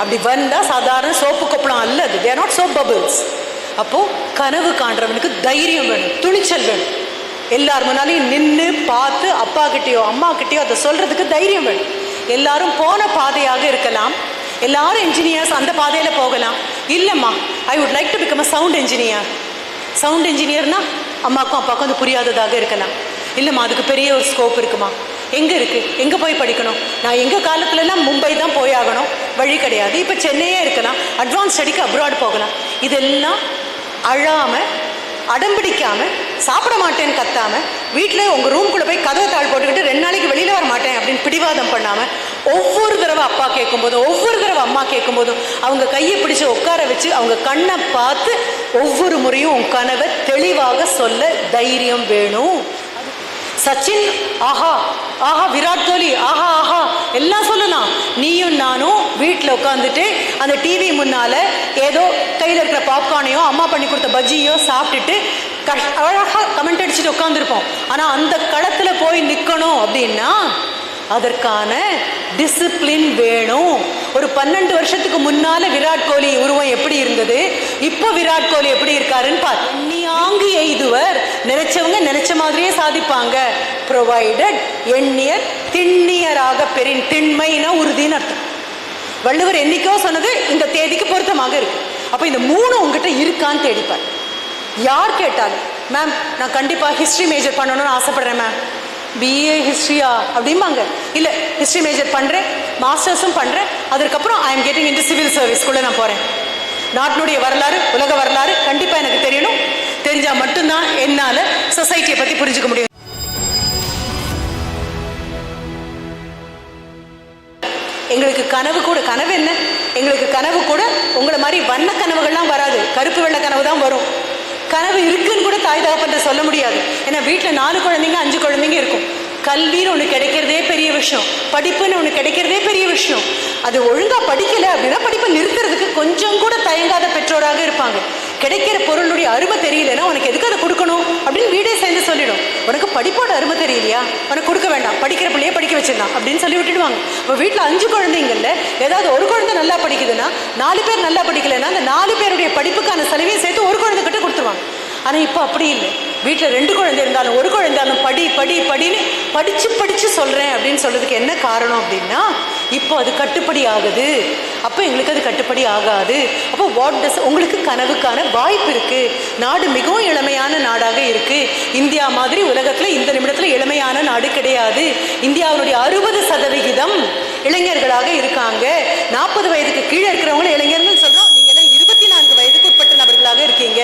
அப்படி வந்தால் சாதாரண சோப்பு கொப்பளம் அல்ல அது. தேர் நாட் சோப் பபிள்ஸ் அப்போது கனவு காண்றவனுக்கு தைரியம் வேணும் துணிச்சல் வேணும். எல்லார் முன்னாலையும் நின்று பார்த்து அப்பா கிட்டேயோ அம்மா கிட்டேயோ அதை சொல்கிறதுக்கு தைரியம் வேணும். எல்லாரும் போன பாதையாக இருக்கலாம். எல்லாரும் இன்ஜினியர்ஸ் அந்த பாதையில் போகலாம். இல்லைம்மா I would like to become a sound engineer sound இன்ஜினியர்னா அம்மாக்கும் அப்பாவுக்கும் அது புரியாததாக இருக்கலாம். இல்லைம்மா அதுக்கு பெரிய ஒரு ஸ்கோப் இருக்குமா? எங்கே இருக்குது எங்கே போய் படிக்கணும்? நான் எங்கள் காலத்துலலாம் மும்பை தான் போய் ஆகணும். வழி கிடையாது. இப்போ சென்னையே இருக்கலாம். அட்வான்ஸ் ஸ்டடிக்கு அப்ராட் போகலாம். இதெல்லாம் அழாமல் அடம்பிடிக்காமல் சாப்பிட மாட்டேன்னு கத்தாமல் வீட்டில் உங்கள் ரூம்குள்ளே போய் கதவை தாள் போட்டுக்கிட்டு ரெண்டு நாளைக்கு வெளியில் வர மாட்டேன் அப்படின்னு பிடிவாதம் பண்ணாமல் ஒவ்வொரு தடவை அப்பா கேட்கும்போதும் ஒவ்வொரு தடவை அம்மா கேட்கும்போதும் அவங்க கையை பிடிச்சி உட்கார வச்சு அவங்க கண்ணை பார்த்து ஒவ்வொரு முறையும் உன் கனவை தெளிவாக சொல்ல தைரியம் வேணும். சச்சின் ஆஹா ஆஹா விராட் கோலி ஆஹா ஆஹா எல்லாம் சொல்லலாம் நீயும் நானும் வீட்டில் உட்காந்துட்டு அந்த டிவி முன்னால் ஏதோ கையில் இருக்கிற பாப்கார்னையோ அம்மா பண்ணி கொடுத்த பஜ்ஜியோ சாப்பிட்டுட்டு கஷ் அழகாக கமெண்ட் அடிச்சுட்டு உட்காந்துருப்போம் ஆனால் அந்த களத்தில் போய் நிற்கணும் அப்படின்னா அதற்கான டிசிப்ளின் வேணும். ஒரு பன்னெண்டு வருஷத்துக்கு முன்னால விராட் கோலி உருவம் எப்படி இருந்தது? இப்போ விராட் கோலி எப்படி இருக்காருன்னு பார்த்து தாங்கி எய்துவர். நினைச்சவங்க நினைச்ச மாதிரியே சாதிப்பாங்க. ப்ரொவைடட் எண்ணியர் திண்ணியராக பெரின் திண்மைனா உறுதின்னு அர்த்தம். வள்ளுவர் என்னைக்கோ சொன்னது இந்த தேதிக்கு பொருத்தமாக இருக்கு. அப்போ இந்த மூணு உங்ககிட்ட இருக்கான்னு தேடிப்பார். யார் கேட்டாலும் மேம் நான் கண்டிப்பாக ஹிஸ்ட்ரி மேஜர் பண்ணணும்னு ஆசைப்பட்றேன் மேம் பிஏ ஹிஸ்ட்ரியா அப்படிம்பாங்க. இல்லை ஹிஸ்ட்ரி மேஜர் பண்ணுறேன் மாஸ்டர்ஸும் பண்ணுறேன் அதுக்கப்புறம் I am getting into civil சர்வீஸ்க்குள்ளே நான் போகிறேன் நாட்டினுடைய வரலாறு உலக வரலாறு கண்டிப்பாக எனக்கு தெரியணும். தெரிஞ்சால் மட்டும்தான் என்னால் சொசைட்டியை பற்றி புரிஞ்சுக்க முடியும். எங்களுக்கு கனவு கூட கனவு என்ன? எங்களுக்கு கனவு கூட உங்களை மாதிரி வண்ண கனவுகள்லாம் வராது. கருப்பு வெள்ள கனவு தான் வரும். கனவு இருக்குன்னு கூட தாய் தகப்பன்ற சொல்ல முடியாது. ஏன்னா வீட்டில் நாலு குழந்தைங்க அஞ்சு குழந்தைங்க இருக்கும். கல்வின்னு ஒன்று கிடைக்கிறதே பெரிய விஷயம். படிப்புன்னு ஒன்று கிடைக்கிறதே பெரிய விஷயம். அது ஒழுங்காக படிக்கலை அப்படின்னா படிப்பை நிறுத்துறதுக்கு கொஞ்சம் கூட தயங்காத பெற்றோராக இருப்பாங்க. கிடைக்கிற பொருளுடைய அருமை தெரியலன்னா உனக்கு எதுக்கு அதை கொடுக்கணும்? அப்படின்னு வீடே சேர்ந்து சொல்லிடும். உனக்கு படிப்போட அருமை தெரியலையா? உனக்கு கொடுக்க வேண்டாம். படிக்கிற பிள்ளையே படிக்க வச்சிடலாம் அப்படின்னு சொல்லி விட்டுடுவாங்க. இப்போ வீட்டில் அஞ்சு குழந்தைங்கள்ல ஏதாவது ஒரு குழந்தை நல்லா படிக்குதுன்னா நாலு பேர் நல்லா படிக்கலைன்னா அந்த நாலு பேருடைய படிப்புக்கான செலவையும் சேர்த்து ஒரு குழந்தை கிட்ட கொடுத்துருவாங்க. ஆனால் இப்போ அப்படி இல்லை. வீட்டில் ரெண்டு குழந்தை இருந்தாலும் ஒரு குழந்தை இருந்தாலும் படி படி படின்னு படித்து படித்து சொல்கிறேன் அப்படின்னு சொல்கிறதுக்கு என்ன காரணம் அப்படின்னா இப்போ அது கட்டுப்படி ஆகுது. அப்போ எங்களுக்கு அது கட்டுப்படி ஆகாது. அப்போ வாட் டஸ் உங்களுக்கு கனவுக்கான வாய்ப்பு இருக்குது நாடு மிகவும் இளமையான நாடாக இருக்குது இந்தியா மாதிரி உலகத்தில் இந்த நிமிடத்தில் இளமையான நாடு கிடையாது. இந்தியாவினுடைய அறுபது சதவிகிதம் இளைஞர்களாக இருக்காங்க. நாற்பது வயதுக்கு கீழே இருக்கிறவங்களும் இளைஞர்கள் சொல்கிறோம் நீங்கள் இருபத்தி நான்கு வயதுக்கு உட்பட்ட நபர்களாக இருக்கீங்க.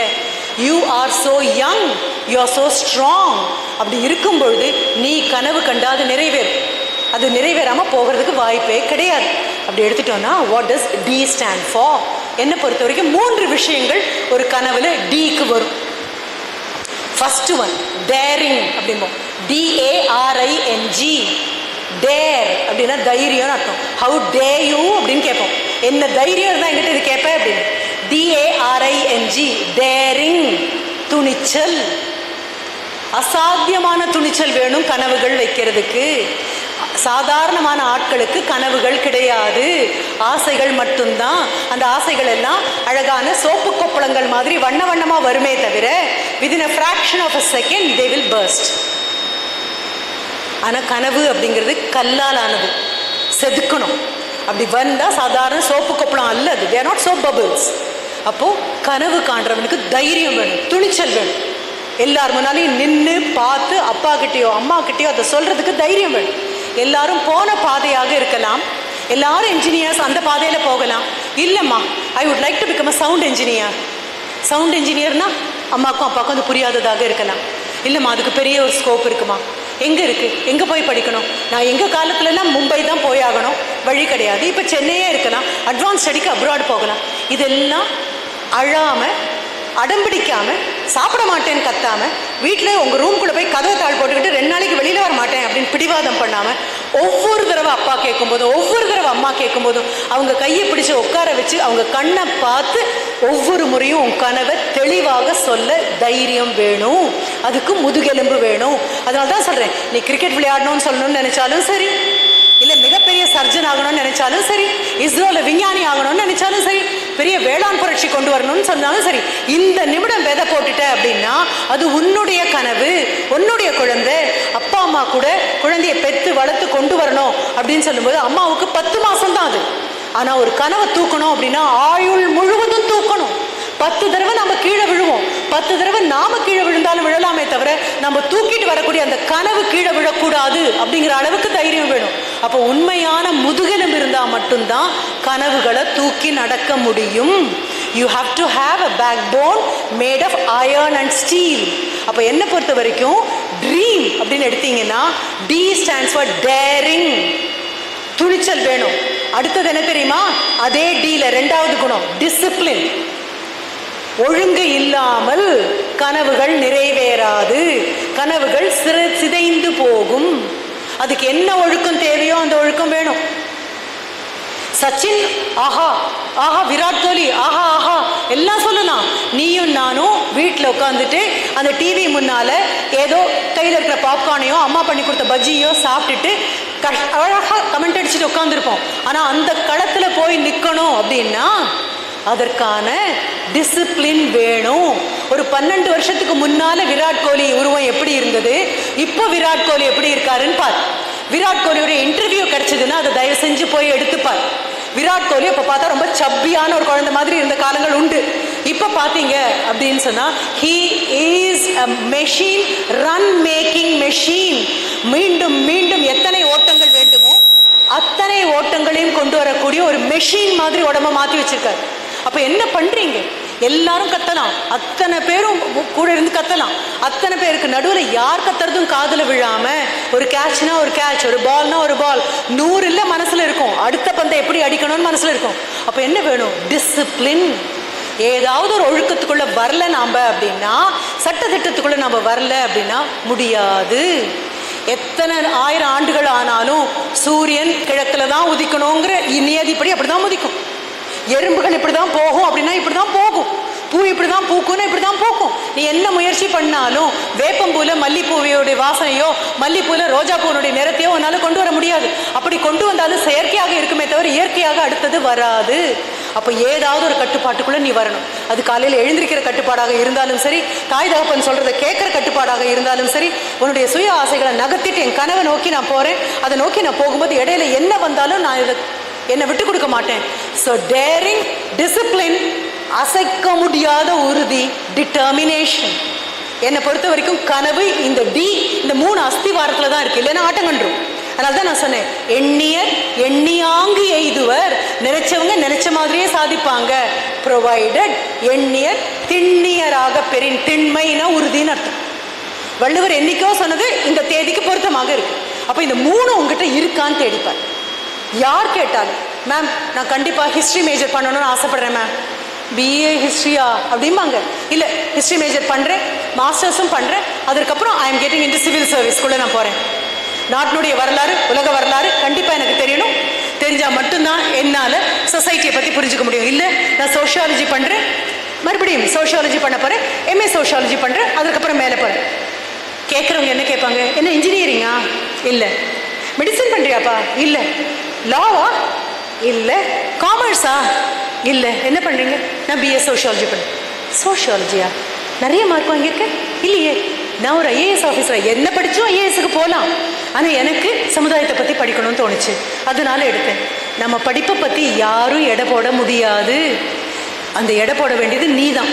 You are so young you are so strong அப்படி இருக்கும் பொழுது நீ கனவு கண்டாது நிறைவேறும் அது நிறைவேறாமல் போகிறதுக்கு வாய்ப்பே கிடையாது. அப்படி எடுத்துட்டோம்னா what does T stand for என்னை பொறுத்த வரைக்கும் மூன்று விஷயங்கள் ஒரு கனவுல டிக்கு வரும். ஃபர்ஸ்ட் ஒன் டேரிங் அப்படிம்போம். டிஏஆர்ஐஎன்ஜி டேர் அப்படின்னா தைரியம்னு அர்த்தம். ஹவு டே யூ அப்படின்னு கேட்போம். என்ன தைரியம் இருந்தால் என்கிட்ட இது கேட்பேன் அப்படின்னு. டிஏஆர்ஐஎன்ஜி டேரிங் துணிச்சல். அசாத்தியமான துணிச்சல் வேணும் கனவுகள் வைக்கிறதுக்கு. சாதாரணமான ஆட்களுக்கு கனவுகள் கிடையாது. ஆசைகள் மட்டும்தான். அந்த ஆசைகள் எல்லாம் அழகான சோப்பு கொப்பளங்கள் மாதிரி வண்ண வண்ணமாக வருமே தவிர within a fraction of a second they will burst ஆனால் கனவு அப்படிங்கிறது கல்லால் ஆனது செதுக்கணும். அப்படி வந்தால் சாதாரண சோப்பு கொப்பளம் அல்ல அது. தேர் நாட் சோப் பபிள்ஸ் அப்போது கனவு காண்றவனுக்கு தைரியம் வேணும் துணிச்சல் வேணும். எல்லார் முன்னாலையும் நின்று பார்த்து அப்பா கிட்டேயோ அம்மா கிட்டேயோ அதை சொல்கிறதுக்கு தைரியம் வேணும். எல்லாரும் போன பாதையாக இருக்கலாம். எல்லாரும் இன்ஜினியர்ஸ் அந்த பாதையில் போகலாம். இல்லைம்மா I would like to become a sound engineer sound இன்ஜினியர்னா அம்மாக்கும் அப்பாவுக்கும் அது புரியாததாக இருக்கலாம். இல்லைம்மா அதுக்கு பெரிய ஒரு ஸ்கோப் இருக்குமா? எங்கே இருக்குது எங்கே போய் படிக்கணும்? நான் எங்கள் காலத்துலலாம் மும்பை தான் போய் ஆகணும்? வழி கிடையாது. இப்போ சென்னையே இருக்கலாம். அட்வான்ஸ் ஸ்டடிக்கு அப்ராட் போகலாம். இதெல்லாம் அழாமல் அடம்பிடிக்காமல் சாப்பிட மாட்டேன்னு கத்தாமல் வீட்டில் உங்கள் ரூம்குள்ளே போய் கதவை தாள் போட்டுக்கிட்டு ரெண்டு நாளைக்கு வெளியில் வர மாட்டேன் அப்படின்னு பிடிவாதம் பண்ணாமல் ஒவ்வொரு தடவை அப்பா கேட்கும்போதும் ஒவ்வொரு தடவை அம்மா கேட்கும்போதும் அவங்க கையை பிடிச்சி உட்கார வச்சு அவங்க கண்ணை பார்த்து ஒவ்வொரு முறையும் உன் கனவை தெளிவாக சொல்ல தைரியம் வேணும். அதுக்கு முதுகெலும்பு வேணும். அதனால தான் சொல்கிறேன் நீ கிரிக்கெட் விளையாடணும்னு சொல்லணும்னு நினச்சாலும் சரி இல்லை மிகப்பெரிய சர்ஜன் ஆகணும்னு நினைச்சாலும் சரி இஸ்ரோல விஞ்ஞானி ஆகணும்னு நினைச்சாலும் சரி பெரிய வேளாண் புரட்சி கொண்டு வரணும்னு சொன்னாலும் சரி இந்த நிமிடம் விதை போட்டுட்ட அப்படின்னா அது உன்னுடைய கனவு உன்னுடைய குழந்தை அப்பா அம்மா கூட குழந்தையை பெற்று வளர்த்து கொண்டு வரணும் அப்படின்னு சொல்லும்போது அம்மாவுக்கு பத்து மாசம் தான் அது. ஆனா ஒரு கனவை தூக்கணும் அப்படின்னா ஆயுள் முழுவதும் தூக்கணும். பத்து தடவை நம்ம கீழே விழுவோம். பத்து தடவை நாம கீழே விழுந்தாலும் விழலாமே தவிர நம்ம தூக்கிட்டு வரக்கூடிய அந்த கனவு கீழே விழக்கூடாது அப்படிங்கிற அளவுக்கு தைரியம் வேணும். அப்போ உண்மையான முதுகெலும்பு இருந்தால் மட்டும்தான் கனவுகளை தூக்கி நடக்க முடியும். You have to have a backbone made of iron and steel அப்போ என்னை பொறுத்த வரைக்கும் ட்ரீம் அப்படின்னு எடுத்தீங்கன்னா டி ஸ்டாண்ட்ஸ் ஃபார் டேரிங் துணிச்சல் வேணும். அடுத்தது என்ன தெரியுமா? அதே டீல ரெண்டாவது குணம் டிசிப்ளின் ஒழுங்கு இல்லாமல் கனவுகள் நிறைவேறாது. கனவுகள் சிற சிதைந்து போகும். அதுக்கு என்ன ஒழுக்கம் தேவையோ அந்த ஒழுக்கம் வேணும். சச்சின் ஆஹா ஆஹா விராட் கோலி ஆஹா ஆஹா எல்லாம் சொல்லலாம் நீயும் நானும் வீட்டில் உட்காந்துட்டு அந்த டிவி முன்னால ஏதோ கையில் இருக்கிற பாப்கார்னையோ அம்மா பண்ணி கொடுத்த பஜ்ஜியோ சாப்பிட்டுட்டு கஷ் அழகாக கமெண்ட் அடிச்சுட்டு உட்காந்துருப்போம் ஆனால் அந்த களத்தில் போய் நிற்கணும் அப்படின்னா அதற்கான டிசிப்ளின் வேணும். ஒரு பன்னெண்டு வருஷத்துக்கு முன்னால விராட் கோலி உருவம் எப்படி இருந்தது? இப்போ விராட் கோலி எப்படி இருக்காருன்னு பார். விராட் கோலியோட இன்டர்வியூ கிடைச்சதுன்னா அதை தயவு செஞ்சு போய் எடுத்துப்பார் விராட் கோலி அப்போ பார்த்தா ரொம்ப சப்பியான ஒரு குழந்தை மாதிரி இருந்த காலங்கள் உண்டு. இப்போ பார்த்தீங்க அப்படின்னு சொன்னால் he is a machine run making machine மீண்டும் மீண்டும் எத்தனை ஓட்டங்கள் வேண்டுமோ அத்தனை ஓட்டங்களையும் கொண்டு வரக்கூடிய ஒரு மெஷின் மாதிரி உடம்ப மாற்றி வச்சிருக்காரு. அப்போ என்ன பண்ணுறீங்க எல்லாரும் கத்தலாம். அத்தனை பேரும் கூட இருந்து கத்தலாம். அத்தனை பேருக்கு நடுவில் யார் கத்துறதும் காதில் விழாம ஒரு கேட்ச்னா ஒரு கேட்ச் ஒரு பால்னா ஒரு பால் நூறு இல்லை மனசில் இருக்கும். அடுத்த பந்தை எப்படி அடிக்கணும்னு மனசில் இருக்கும். அப்போ என்ன வேணும்? டிசிப்ளின் ஏதாவது ஒரு ஒழுக்கத்துக்குள்ள வரல நாம் அப்படின்னா சட்டத்திட்டத்துக்குள்ள நம்ம வரல அப்படின்னா முடியாது. எத்தனை ஆயிரம் ஆண்டுகள் ஆனாலும் சூரியன் கிழக்கில் தான் உதிக்கணுங்கிற நியதிப்படி அப்படி தான் உதிக்கும். எறும்புகள் இப்படி தான் போகும் அப்படின்னா இப்படி தான் போகும். பூ இப்படி தான் பூக்கும்னா இப்படி தான் பூக்கும். நீ என்ன முயற்சி பண்ணாலும் வேப்பம்பூல மல்லிப்பூவையோடைய வாசனையோ மல்லிப்பூல ரோஜா பூனுடைய நிறத்தையோ உன்னால் கொண்டு வர முடியாது. அப்படி கொண்டு வந்தாலும் செயற்கையாக இருக்குமே தவிர இயற்கையாக அடுத்தது வராது. அப்போ ஏதாவது ஒரு கட்டுப்பாட்டுக்குள்ளே நீ வரணும். அது காலையில் எழுந்திருக்கிற கட்டுப்பாடாக இருந்தாலும் சரி தாய் தகப்பன் சொல்கிறத கேட்குற கட்டுப்பாடாக இருந்தாலும் சரி உன்னுடைய சுய ஆசைகளை நகர்த்திட்டு என் கனவை நோக்கி நான் போகிறேன் அதை நோக்கி நான் போகும்போது இடையில என்ன வந்தாலும் நான் இதை என்னை விட்டு கொடுக்க மாட்டேன். ஸோ டேரிங் டிசிப்ளின் அசைக்க முடியாத உறுதி டிட்டர்மினேஷன் என்னை பொறுத்த வரைக்கும் கனவு இந்த டி இந்த மூணு அஸ்திவாரத்தில் தான் இருக்கு. இல்லைன்னா ஆட்டங்கன்றும் அதனால தான் நான் சொன்னேன் எண்ணியர் எண்ணியாங்கு எய்துவர். நினைச்சவங்க நினைச்ச மாதிரியே சாதிப்பாங்க. ப்ரொவைடட் எண்ணியர் திண்ணியராக பெரின் திண்மைனா உறுதின்னு அர்த்தம். வள்ளுவர் என்னைக்கோ சொன்னது இந்த தேதிக்கு பொருத்தமாக இருக்கு. அப்போ இந்த மூணு உங்ககிட்ட இருக்கான்னு தேடிப்பார். யார் கேட்டாலும் மேம் நான் கண்டிப்பாக ஹிஸ்ட்ரி மேஜர் பண்ணணும்னு ஆசைப்பட்றேன் மேம் பிஏ ஹிஸ்ட்ரியா அப்படிம்பாங்க. இல்லை ஹிஸ்ட்ரி மேஜர் பண்ணுறேன் மாஸ்டர்ஸும் பண்ணுறேன் அதுக்கப்புறம் I am getting into civil சர்வீஸ்க்குள்ளே நான் போகிறேன் நாட்டினுடைய வரலாறு உலக வரலாறு கண்டிப்பாக எனக்கு தெரியணும். தெரிஞ்சால் மட்டும்தான் என்னால் சொசைட்டியை பற்றி புரிஞ்சுக்க முடியும். இல்லை நான் சோஷியாலஜி பண்ணுறேன் மறுபடியும் சோஷியாலஜி பண்ண போகிறேன் எம்ஏ சோஷியாலஜி பண்ணுறேன் அதுக்கப்புறம் மேலே போகிறேன் கேட்குறவங்க என்ன கேட்பாங்க? என்ன இன்ஜினியரிங்கா இல்லை. மெடிசன் பண்ணுறியாப்பா இல்லை. லாவா இல்லை. காமர்ஸா இல்லை. என்ன பண்ணுறீங்க நான் பிஏ சோஷியாலஜி பண்ணேன் சோஷியாலஜியா நிறைய மார்க் வாங்கியிருக்கேன். இல்லையே. நான் ஒரு ஐஏஎஸ் ஆஃபீஸர் என்ன படித்தோம் ஐஏஎஸ்க்கு போகலாம் ஆனால் எனக்கு சமுதாயத்தை பற்றி படிக்கணும்னு தோணுச்சு. அதனால எடுத்தேன். நம்ம படிப்பை பற்றி யாரும் எடை போட முடியாது. அந்த எடை போட வேண்டியது நீ தான்